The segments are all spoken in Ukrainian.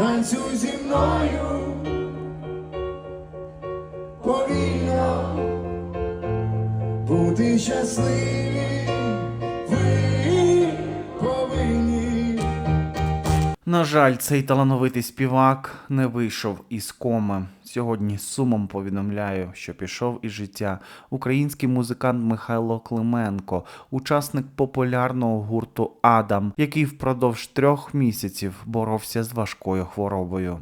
танцюй зі мною. Повільно. Бути щасливі, На жаль, цей талановитий співак не вийшов із коми. Сьогодні сумом повідомляю, що пішов із життя український музикант Михайло Клименко, учасник популярного гурту Адам, який впродовж трьох місяців боровся з важкою хворобою.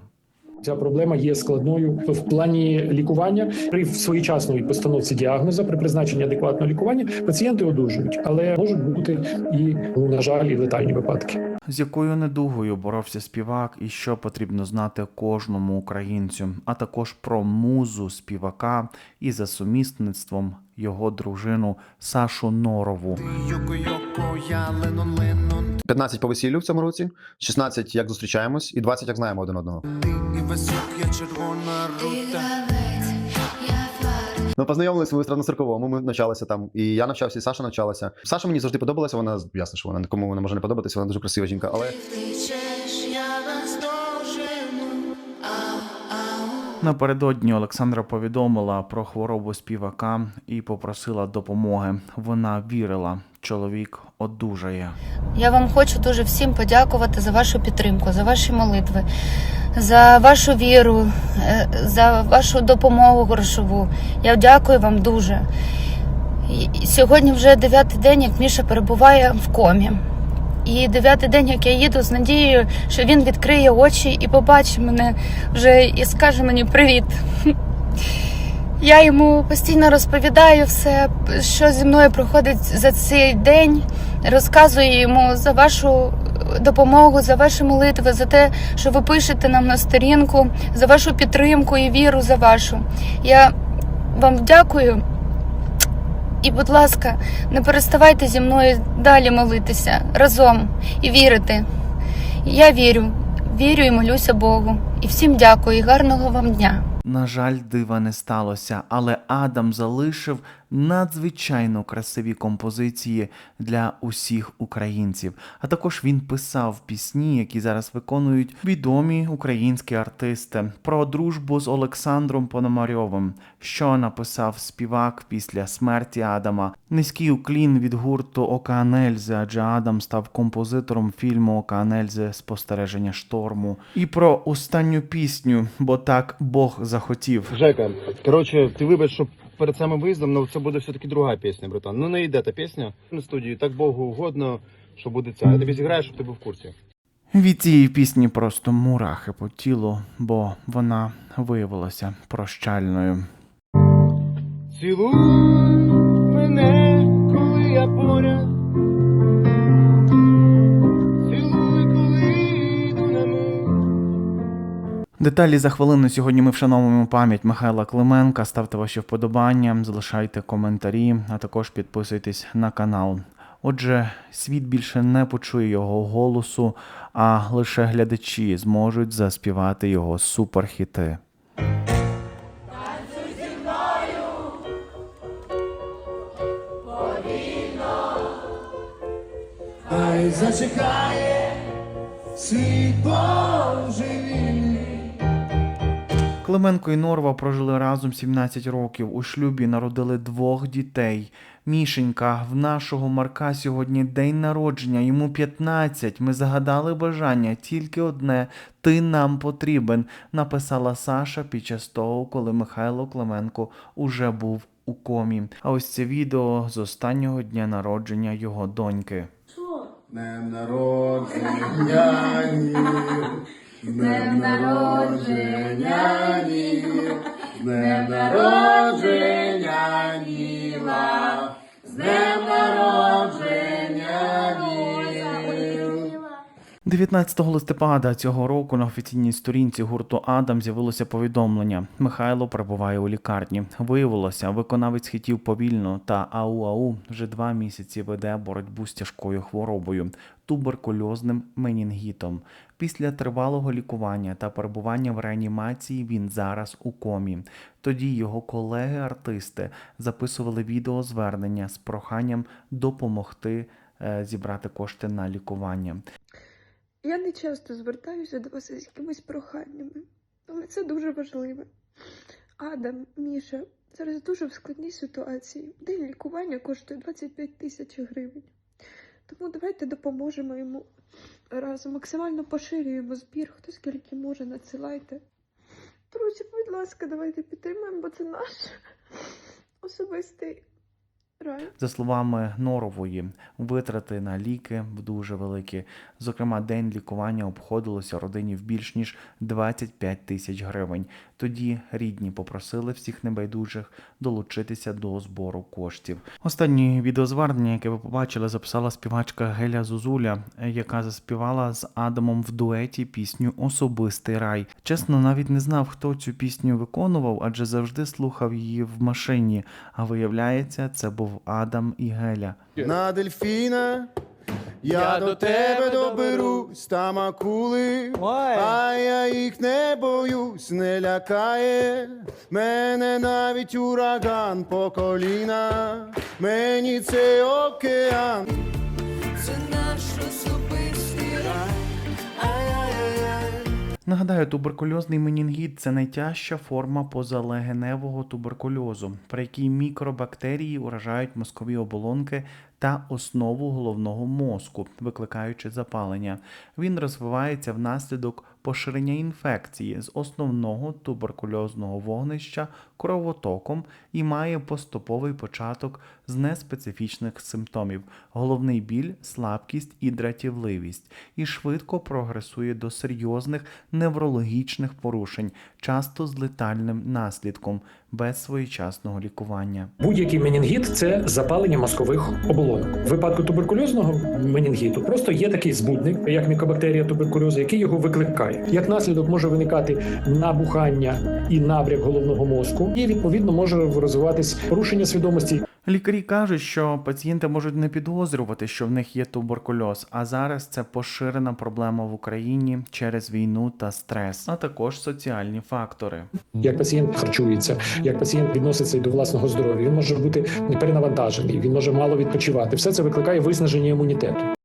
Ця проблема є складною в плані лікування. При своєчасної постановці діагноза, при призначенні адекватного лікування, пацієнти одужують, але можуть бути і ну, на жаль, і летальні випадки. З якою недугою боровся співак і що потрібно знати кожному українцю, а також про музу співака і за сумісництвом його дружину Сашу Норову. 15 по весіллю в цьому році, 16 як зустрічаємось, і 20 як знаємо один одного. Ми познайомилися ми на Странно-Цирковому, ми навчалися там. І я навчався, і Саша навчалася. Саша мені завжди подобалася. Вона ясно, що вона нікому не може не подобатися. Вона дуже красива жінка. Але Напередодні Олександра повідомила про хворобу співака і попросила допомоги. Вона вірила, чоловік одужає. Я вам хочу дуже всім подякувати за вашу підтримку, за ваші молитви, за вашу віру, е, за вашу допомогу грошову. Я дякую вам дуже. Сьогодні вже дев'ятий день, як Міша перебуває в комі. І дев'ятий день, як я їду з надією, що він відкриє очі і побачить мене вже і скаже мені привіт. Я йому постійно розповідаю все, що зі мною проходить за цей день. Розказую йому за вашу допомогу, за ваші молитви, за те, що ви пишете нам на сторінку, за вашу підтримку і віру за вашу. Я вам дякую. І, будь ласка, не переставайте зі мною далі молитися разом і вірити. Я вірю, вірю і молюся Богу. І всім дякую, і гарного вам дня. На жаль, дива не сталося, але Адам залишив надзвичайно красиві композиції для усіх українців. А також він писав пісні, які зараз виконують відомі українські артисти про дружбу з Олександром Пономарьовим, що написав співак після смерті Адама. Низький уклін від гурту Океан Ельзи, адже Адам став композитором фільму Ельзи Спостереження шторму. І про останню пісню, бо так Бог захотів. Жека, коротше, ти вибач, що перед самим виїздом, ну це буде все-таки друга пісня, братан. Ну не йде та пісня на студії, так Богу угодно, що буде ця. Я тобі зіграю, щоб ти був в курсі. Від цієї пісні просто мурахи по тілу, бо вона виявилася прощальною. Цілуй Деталі за хвилину. Сьогодні ми вшановуємо пам'ять Михайла Клименка. Ставте ваші вподобання, залишайте коментарі, а також підписуйтесь на канал. Отже, світ більше не почує його голосу, а лише глядачі зможуть заспівати його суперхіти. Зачекає світ божевільний. Клименко і Норва прожили разом 17 років. У шлюбі народили двох дітей. Мішенька, в нашого Марка сьогодні день народження, йому 15. Ми загадали бажання тільки одне: ти нам потрібен, написала Саша під час того, коли Михайло Клименко уже був у комі. А ось це відео з останнього дня народження його доньки. Днем народження, днем народження, Нір, з днем народження, Ніла, днем народження, Нір. 19 листопада цього року на офіційній сторінці гурту Адам з'явилося повідомлення. Михайло перебуває у лікарні. Виявилося, виконавець хітів повільно та ау-ау вже два місяці веде боротьбу з тяжкою хворобою туберкульозним менінгітом. Після тривалого лікування та перебування в реанімації він зараз у комі. Тоді його колеги-артисти записували відеозвернення з проханням допомогти е, зібрати кошти на лікування. Я не часто звертаюся до вас з якимись проханнями, але це дуже важливо. Адам, Міша, зараз дуже в складній ситуації. День лікування коштує 25 тисяч гривень. Тому давайте допоможемо йому разом. Максимально поширюємо збір. Хто скільки може, надсилайте. Друзі, будь ласка, давайте підтримаємо, бо це наш особистий. За словами Норової, витрати на ліки дуже великі. Зокрема, день лікування обходилося родині в більш ніж 25 тисяч гривень. Тоді рідні попросили всіх небайдужих долучитися до збору коштів. Останнє відеозвернення, яке ви побачили, записала співачка Геля Зозуля, яка заспівала з Адамом в дуеті пісню Особистий рай. Чесно, навіть не знав, хто цю пісню виконував, адже завжди слухав її в машині. А виявляється, це був Адам і Геля. На дельфіна я до тебе доберусь, там акули, а я їх не боюсь, не лякає. Мене навіть ураган по коліна, мені цей океан. Це наш особистий Нагадаю, туберкульозний менінгіт це найтяжча форма позалегеневого туберкульозу, при якій мікробактерії уражають мозкові оболонки та основу головного мозку, викликаючи запалення. Він розвивається внаслідок поширення інфекції з основного туберкульозного вогнища кровотоком і має поступовий початок з неспецифічних симптомів: головний біль, слабкість і дратівливість, і швидко прогресує до серйозних неврологічних порушень, часто з летальним наслідком, без своєчасного лікування. Будь-який менінгіт це запалення мозкових оболонок. В випадку туберкульозного менінгіту просто є такий збудник, як мікобактерія туберкульозу, який його викликає. Як наслідок може виникати набухання і набряк головного мозку, і відповідно може розвиватись порушення свідомості Лікарі кажуть, що пацієнти можуть не підозрювати, що в них є туберкульоз, а зараз це поширена проблема в Україні через війну та стрес, а також соціальні фактори. як пацієнт харчується, як пацієнт відноситься до власного здоров'я. Він може бути перенавантажений, він може мало відпочивати. Все це викликає виснаження імунітету.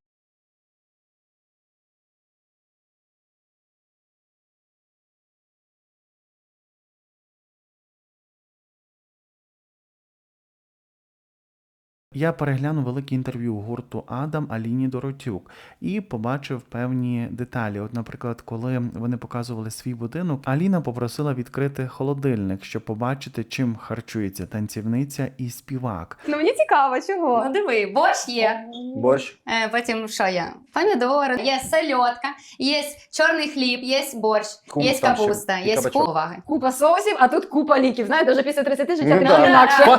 Я переглянув велике інтерв'ю гурту Адам Аліні Доротюк і побачив певні деталі. От, наприклад, коли вони показували свій будинок, Аліна попросила відкрити холодильник, щоб побачити, чим харчується танцівниця і співак. Ну мені цікаво, чого. Ну диви, борщ є. Борщ. Е, потім що є? Помідори, є сельодка, є чорний хліб, є борщ, Кум є капуста, і є кабачок. поваги. Купа соусів, а тут купа ліків. Знаєте, вже після 30 життя Ну, інакше.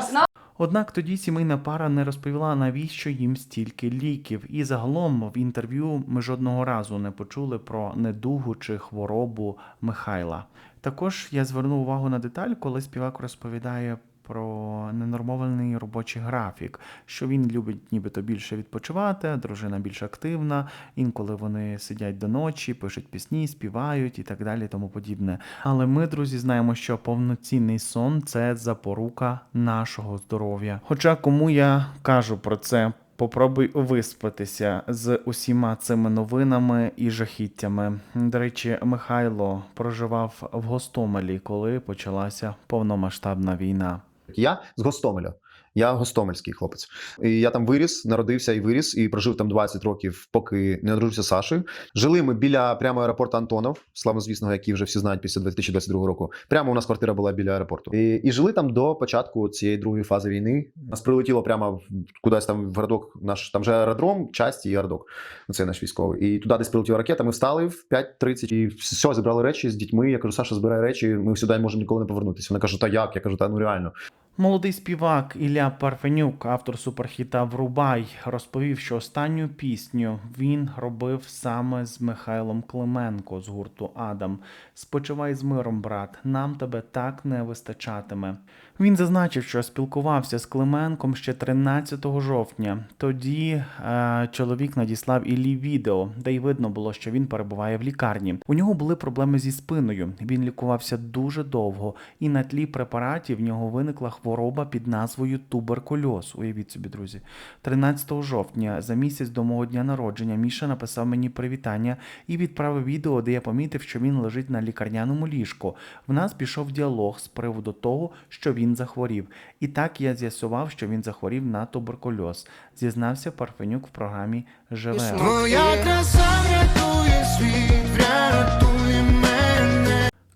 Однак тоді сімейна пара не розповіла, навіщо їм стільки ліків. І загалом в інтерв'ю ми жодного разу не почули про недугу чи хворобу Михайла. Також я звернув увагу на деталь, коли співак розповідає про ненормований робочий графік, що він любить нібито більше відпочивати, дружина більш активна. Інколи вони сидять до ночі, пишуть пісні, співають і так далі, тому подібне. Але ми, друзі, знаємо, що повноцінний сон це запорука нашого здоров'я. Хоча кому я кажу про це. Попробуй виспатися з усіма цими новинами і жахіттями. До речі, Михайло проживав в Гостомелі, коли почалася повномасштабна війна. Я з Гостомеля. Я гостомельський хлопець. І я там виріс, народився і виріс, і прожив там 20 років, поки не одружився з Сашею. Жили ми біля прямо аеропорту Антонов, славнозвісного, який вже всі знають після 2022 року. Прямо у нас квартира була біля аеропорту. І, і жили там до початку цієї другої фази війни. Нас прилетіло прямо кудись там в городок. Наш там же аеродром, часті і городок. Це наш військовий. І туди десь прилетіла ракета. Ми встали в 5.30 і все, зібрали речі з дітьми. Я кажу, Саша, збирай речі. Ми сюди можемо ніколи не повернутися. Вона каже, та як? Я кажу, та ну реально. Молодий співак Ілля Парфенюк, автор суперхіта Врубай, розповів, що останню пісню він робив саме з Михайлом Клименко з гурту Адам. Спочивай з миром, брат, нам тебе так не вистачатиме. Він зазначив, що спілкувався з Клименком ще 13 жовтня. Тоді е, чоловік надіслав Іллі відео, де й видно було, що він перебуває в лікарні. У нього були проблеми зі спиною. Він лікувався дуже довго, і на тлі препаратів в нього виникла хвороба під назвою туберкульоз. Уявіть собі, друзі. 13 жовтня, за місяць до мого дня народження, Міша написав мені привітання і відправив відео, де я помітив, що він лежить на лікарняному ліжку. В нас пішов діалог з приводу того, що він захворів. І так я з'ясував, що він захворів на туберкульоз. Зізнався Парфенюк в програмі Живе. Твоя краса рятує світ, врятує мене.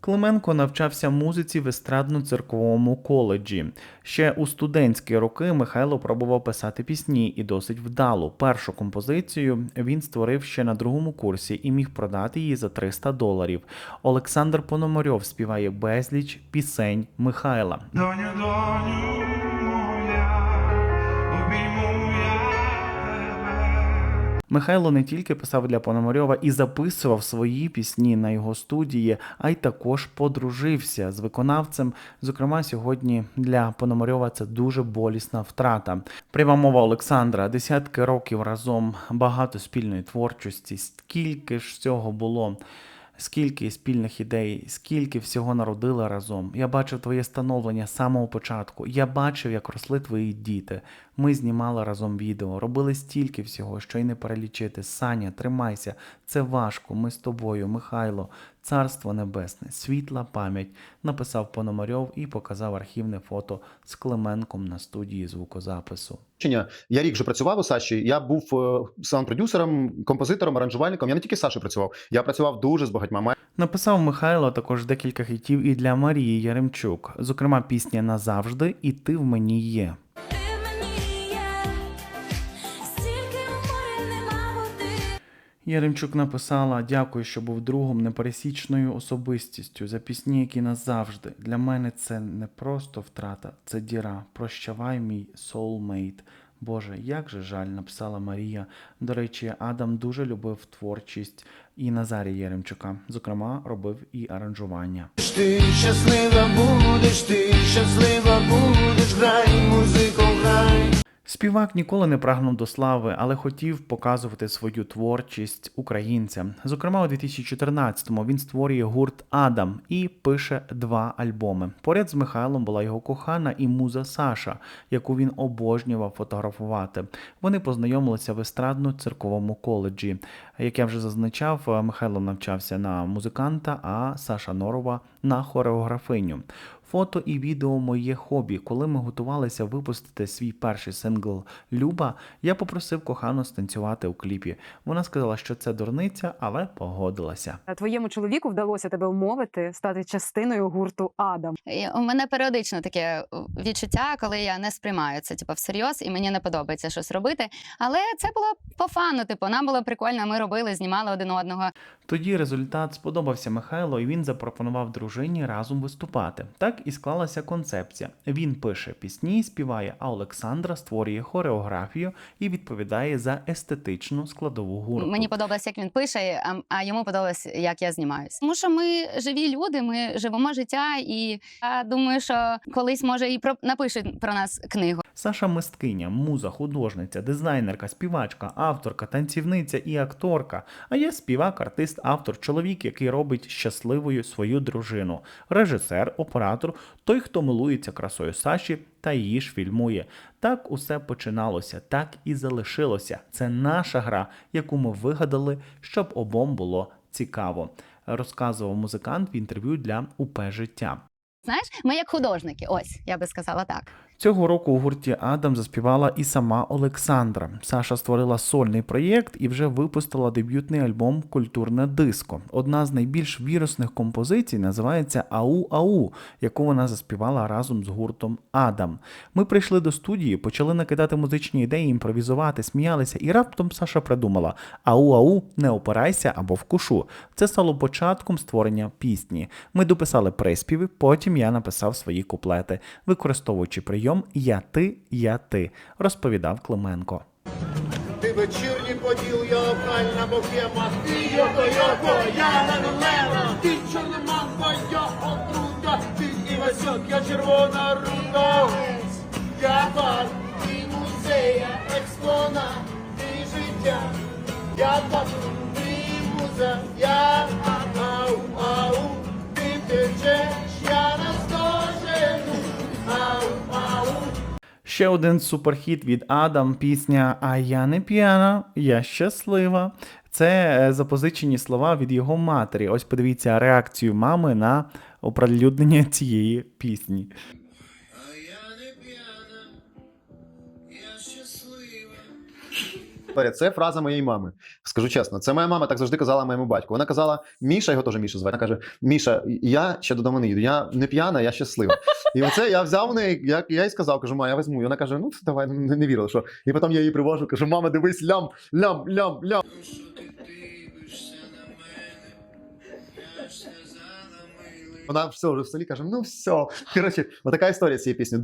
Клименко навчався музиці в естрадно-церковому коледжі. Ще у студентські роки Михайло пробував писати пісні і досить вдало. Першу композицію він створив ще на другому курсі і міг продати її за 300 доларів. Олександр Пономарьов співає безліч пісень Михайла. Доню, доню Михайло не тільки писав для Пономарьова і записував свої пісні на його студії, а й також подружився з виконавцем. Зокрема, сьогодні для Пономарьова це дуже болісна втрата. Пряма мова Олександра, десятки років разом, багато спільної творчості, скільки ж всього було. Скільки спільних ідей, скільки всього народили разом. Я бачив твоє становлення з самого початку. Я бачив, як росли твої діти. Ми знімали разом відео, робили стільки всього, що й не перелічити. Саня, тримайся, це важко. Ми з тобою, Михайло, царство небесне, світла пам'ять. Написав Пономарьов і показав архівне фото з Клименком на студії звукозапису. Я рік вже працював у Саші. Я був е, саунд-продюсером, композитором, аранжувальником. Я не тільки з Сашою працював, я працював дуже з багатьма. Написав Михайло також декілька хітів і для Марії Яремчук, зокрема пісня Назавжди і Ти в мені є. Яремчук написала: Дякую, що був другом непересічною особистістю за пісні, які назавжди. Для мене це не просто втрата, це діра. Прощавай, мій soulmate. Боже, як же жаль, написала Марія. До речі, Адам дуже любив творчість і Назарія Яремчука. Зокрема, робив і аранжування. Ти щаслива будеш, ти щаслива будеш, грай, музико, грай. Співак ніколи не прагнув до слави, але хотів показувати свою творчість українцям. Зокрема, у 2014-му він створює гурт Адам і пише два альбоми. Поряд з Михайлом була його кохана і муза Саша, яку він обожнював фотографувати. Вони познайомилися в естрадно-цирковому коледжі. Як я вже зазначав, Михайло навчався на музиканта, а Саша Норова на хореографиню. Фото і відео моє хобі. Коли ми готувалися випустити свій перший сингл Люба, я попросив кохану станцювати у кліпі. Вона сказала, що це дурниця, але погодилася. Твоєму чоловіку вдалося тебе вмовити стати частиною гурту Адам. І у мене періодично таке е, відчуття, коли я не сприймаю це типу, всерйоз, і мені не подобається щось робити. Але це було по фану. Типу, нам було прикольно. Ми робили, знімали один одного. Тоді результат сподобався Михайло, і він запропонував дружині разом виступати. Так і склалася концепція. Він пише пісні, співає, а Олександра створює хореографію і відповідає за естетичну складову гурту. Мені подобалось, як він пише, а, йому подобалось, як я знімаюсь. Тому що ми живі люди, ми живемо життя, і я думаю, що колись може і про напишуть про нас книгу. Саша мисткиня, муза, художниця, дизайнерка, співачка, авторка, танцівниця і акторка. А я співак, артист, автор, чоловік, який робить щасливою свою дружину, режисер, оператор, той, хто милується красою Саші та її ж фільмує. Так усе починалося, так і залишилося. Це наша гра, яку ми вигадали, щоб обом було цікаво. Розказував музикант в інтерв'ю для УП життя. Знаєш, ми як художники, ось я би сказала так. Цього року у гурті Адам заспівала і сама Олександра. Саша створила сольний проєкт і вже випустила дебютний альбом Культурне диско. Одна з найбільш вірусних композицій називається Ау Ау, яку вона заспівала разом з гуртом Адам. Ми прийшли до студії, почали накидати музичні ідеї, імпровізувати, сміялися, і раптом Саша придумала: Ау Ау, не опирайся або вкушу. Це стало початком створення пісні. Ми дописали приспіви, потім я написав свої куплети, використовуючи прийом Я ти, я ти, розповідав Клименко. Ти вечірній поділ, я локальна богема, ти йоко йоко, я лена ти чорна мамба, я отрута, ти і Васьок, я червона рута. Я бар, ти музея, експонат, ти життя, я бабу, ти муза, я ау, ау, ти течеш, я нас Ще один суперхіт від Адам. Пісня А я не п'яна, я щаслива. Це е, запозичені слова від його матері. Ось подивіться реакцію мами на оприлюднення цієї пісні. Це фраза моєї мами. Скажу чесно, це моя мама так завжди казала моєму батьку. Вона казала: Міша, його теж Міша звати. Вона каже: Міша, я ще додому не їду. Я не п'яна, я щаслива. І оце я взяв в неї, як я їй сказав, кажу, ма, я візьму. І вона каже: Ну давай, не, не вірила, що. І потім я її привожу, кажу, мама, дивись, лям, лям, лям, лям. Вона все вже в селі каже: ну все. Коротше, отака історія цієї пісні.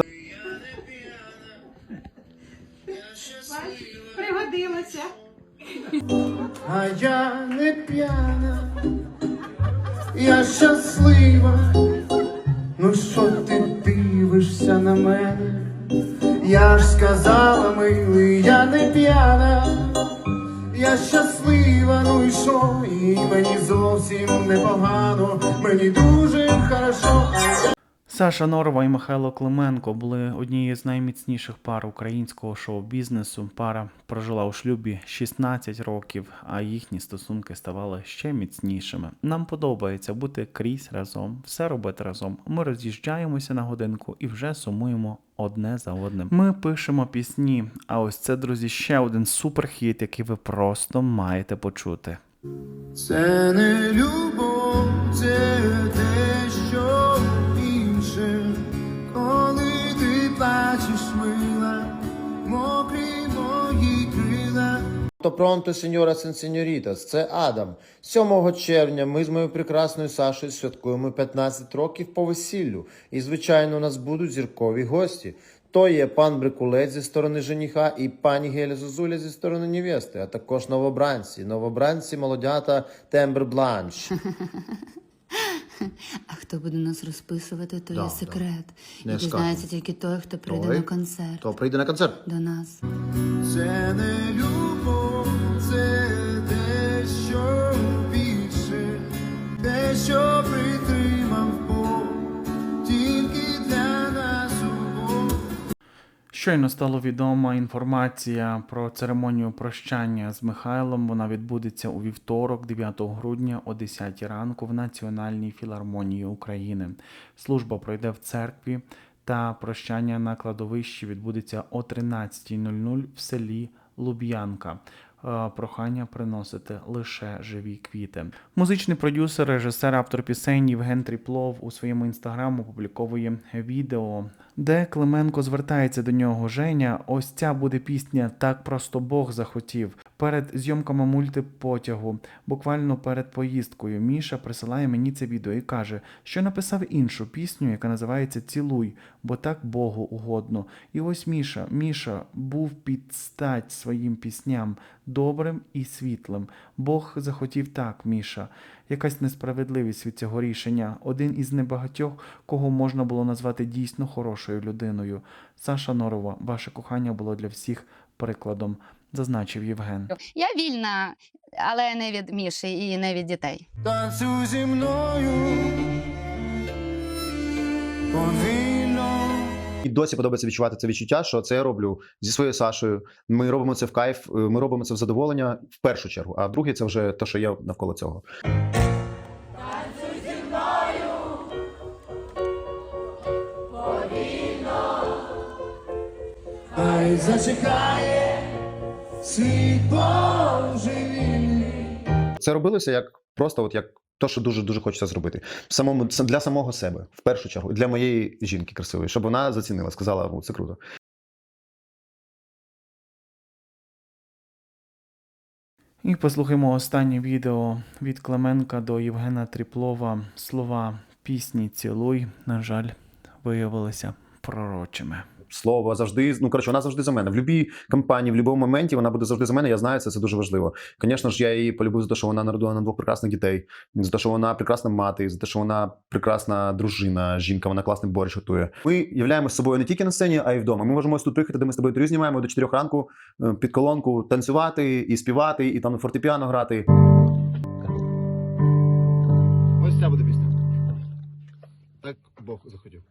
А я не п'яна, я щаслива. Ну що ти дивишся на мене? Я ж сказала, милий, я не п'яна, я щаслива, ну і що? І мені зовсім непогано, мені дуже хорошо. А я Саша Норова і Михайло Клименко були однією з найміцніших пар українського шоу-бізнесу. Пара прожила у шлюбі 16 років, а їхні стосунки ставали ще міцнішими. Нам подобається бути крізь разом, все робити разом. Ми роз'їжджаємося на годинку і вже сумуємо одне за одним. Ми пишемо пісні. А ось це, друзі, ще один суперхіт, який ви просто маєте почути. Це не любов, це дещо То пронто, сеньора сенсеньорітас, це Адам. 7 червня ми з моєю прекрасною Сашою святкуємо 15 років по весіллю. І, звичайно, у нас будуть зіркові гості. То є пан Брикулець зі сторони жениха і пані Геля Зозуля зі сторони невести, а також новобранці. Новобранці, молодята, тембр бланш. А хто буде нас розписувати, то Да, є секрет. Не І дізнається тільки той, хто прийде Той, на концерт То прийде на концерт. до нас. Це не любов, дещо притримав Бог, тільки для нас обох. Щойно стало відома інформація про церемонію прощання з Михайлом. Вона відбудеться у вівторок, 9 грудня о 10 ранку в Національній філармонії України. Служба пройде в церкві, та прощання на кладовищі відбудеться о 13.00 в селі Луб'янка. Е, Прохання приносити лише живі квіти. Музичний продюсер, режисер, автор пісень Євген Тріплов у своєму інстаграму опубліковує відео, де Клименко звертається до нього. Женя, ось ця буде пісня Так просто Бог захотів. Перед зйомками мультипотягу, буквально перед поїздкою, Міша присилає мені це відео і каже, що написав іншу пісню, яка називається Цілуй, бо так Богу угодно. І ось Міша, Міша був під стать своїм пісням добрим і світлим. Бог захотів так, Міша. Якась несправедливість від цього рішення. Один із небагатьох, кого можна було назвати дійсно хорошою людиною. Саша Норова, ваше кохання було для всіх прикладом, зазначив Євген. Я вільна, але не від Міші і не від дітей. Танцюй зі мною. І досі подобається відчувати це відчуття, що це я роблю зі своєю Сашою. Ми робимо це в кайф, е, ми робимо це в задоволення в першу чергу. А в друге, це вже те, що є навколо цього. Хай зачекає світ божевільний. Це робилося як просто, от як то, що дуже дуже хочеться зробити. Самому для самого себе, в першу чергу, для моєї жінки красивої, щоб вона зацінила, сказала, «О, це круто. І послухаймо останнє відео від Клименка до Євгена Тріплова. Слова пісні Цілуй, на жаль, виявилися пророчими слово завжди. Ну коротше, вона завжди за мене. В будь-якій кампанії, в будь-якому моменті вона буде завжди за мене. Я знаю це, це дуже важливо. Звісно ж, я її полюбив за те, що вона народила на двох прекрасних дітей, за те, що вона прекрасна мати, за те, що вона прекрасна дружина, жінка, вона класний борщ готує. Ми являємо собою не тільки на сцені, а й вдома. Ми можемо ось тут приїхати, де ми з тобою трю знімаємо до чотирьох ранку е, під колонку танцювати і співати, і там на фортепіано грати. Ось ця буде пісня. Так Бог захотів.